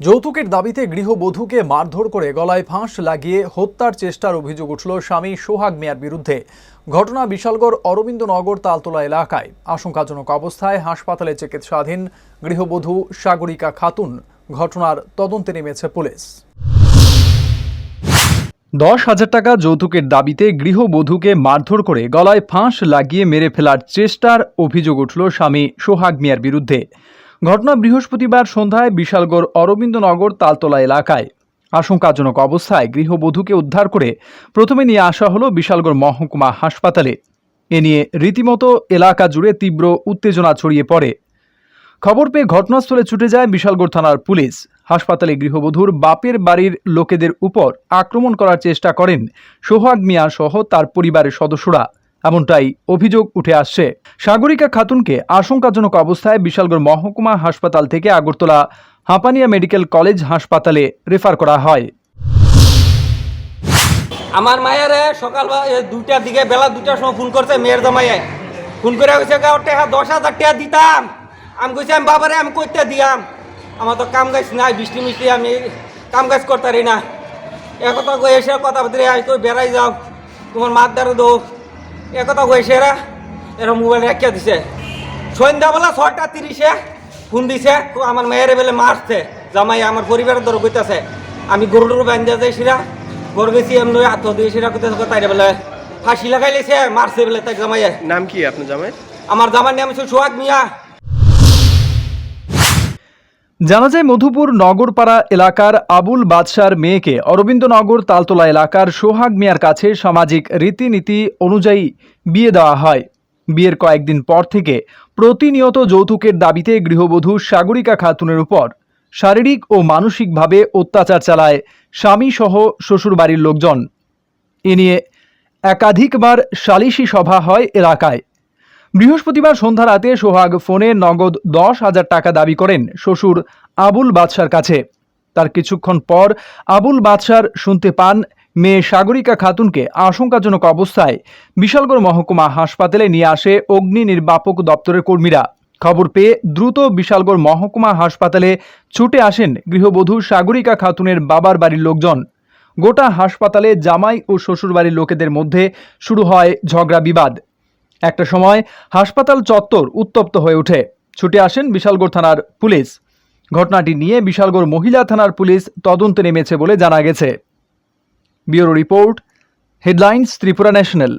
যৌতুকের দাবিতে গৃহবধূকে মারধর করে গলায় ফাঁস লাগিয়ে হত্যার চেষ্টার অভিযোগ উঠল স্বামী সোহাগ মিয়ার বিরুদ্ধে। ঘটনা বিশালগড় অরবিন্দনগর তালতলা এলাকায়। আশঙ্কাজনক অবস্থায় হাসপাতালে চিকিৎসাধীন গৃহবধূ সাগরিকা খাতুন ঘটনার তদন্তে নেমেছে পুলিশ। দশ হাজার টাকা যৌতুকের দাবিতে গৃহবধূকে মারধর করে গলায় ফাঁস লাগিয়ে মেরে ফেলার চেষ্টার অভিযোগ উঠল স্বামী সোহাগ মিয়ার বিরুদ্ধে। ঘটনা বৃহস্পতিবার সন্ধ্যায় বিশালগড় অরবিন্দনগর তালতলা এলাকায়। আশঙ্কাজনক অবস্থায় গৃহবধূকে উদ্ধার করে প্রথমে নিয়ে আসা হলো বিশালগড় মহকুমা হাসপাতালে। এ নিয়ে রীতিমতো এলাকা জুড়ে তীব্র উত্তেজনা ছড়িয়ে পড়ে। খবর পেয়ে ঘটনাস্থলে ছুটে যায় বিশালগড় থানার পুলিশ। হাসপাতালে গৃহবধূর বাপের বাড়ির লোকেদের উপর আক্রমণ করার চেষ্টা করেন সোহাগ মিয়া সহ তার পরিবারের সদস্যরা। এমনটাই অভিযোগ উঠে আসছে। সাগরিকা খাতুনকে আশঙ্কাজনক অবস্থায় বিশালগড় মহকুমা হাসপাতাল থেকে আগরতলা হাঁপানিয়া মেডিকেল কলেজ হাসপাতালে রেফার করা হয়। আমার মায়ের সকাল দুটার দিকে, বেলা দুটার সময় ফোন করছে মেয়ের জামাইয়ে। ফোন করে গাও টাকা দশ হাজার টাকা দিতাম। আমি কইছি, আমি বাবারে, আমি কইতে দিয়াম। আমার তো কাম গাছ নাই, বৃষ্টি মিষ্টি, আমি কাম গাছ করতারি না। এ কথা এসে কথা বলতে আজ বেড়াই যাও। তোমার মাত দ্বারা দো এ কথা কই এসে এরা এরা মোবাইল রেখে দিছে। সন্ধ্যাবেলা ছটা তিরিশে ফোন দিছে তো আমার মেয়ের বেলে মারছে। জামাই আমার পরিবারের দর কইতাছে আমি গরুর বান্ধা যাই সেরা। গরু গেছি এমনি আত্ম দিয়ে সেরা কইতেছে তাই বেলে ফাঁসি লাগাই লেছে মারছে বেলে তাই জামাইয়ে। নাম কি আপনার জামাই আমার জামার নাম হচ্ছে সোহাগ মিয়া। জানা যায় মধুপুর নগরপাড়া এলাকার আবুল বাদশার মেয়েকে অরবিন্দনগর তালতলা এলাকার সোহাগ মিয়ার কাছে সামাজিক রীতিনীতি অনুযায়ী বিয়ে দেওয়া হয়। বিয়ের কয়েকদিন পর থেকে প্রতিনিয়ত যৌতুকের দাবিতে গৃহবধূ সাগরিকা খাতুনের উপর শারীরিক ও মানসিকভাবে অত্যাচার চালায় স্বামী সহ শ্বশুরবাড়ির লোকজন। এ নিয়ে একাধিকবার সালিশি সভা হয় এলাকায়। বৃহস্পতিবার সন্ধ্যা রাতে সোহাগ ফোনে নগদ দশ হাজার টাকা দাবি করেন শ্বশুর আবুল বাদশার কাছে। তার কিছুক্ষণ পর আবুল বাদশার শুনতে পান মেয়ে সাগরিকা খাতুনকে আশঙ্কাজনক অবস্থায় বিশালগড় মহকুমা হাসপাতালে নিয়ে আসে অগ্নি নির্বাপক দপ্তরের কর্মীরা। খবর পেয়ে দ্রুত বিশালগড় মহকুমা হাসপাতালে ছুটে আসেন গৃহবধূ সাগরিকা খাতুনের বাবার বাড়ির লোকজন। গোটা হাসপাতালে জামাই ও শ্বশুরবাড়ির লোকেদের মধ্যে শুরু হয় ঝগড়া বিবাদ। একটা সময় হাসপাতাল চত্বর উত্তপ্ত হয়ে ওঠে। ছুটে আসেন বিশালগড় থানার পুলিশ। ঘটনাটি নিয়ে বিশালগড় মহিলা থানার পুলিশ তদন্তে নেমেছে বলে জানা গেছে। Bureau report, headlines Tripura national.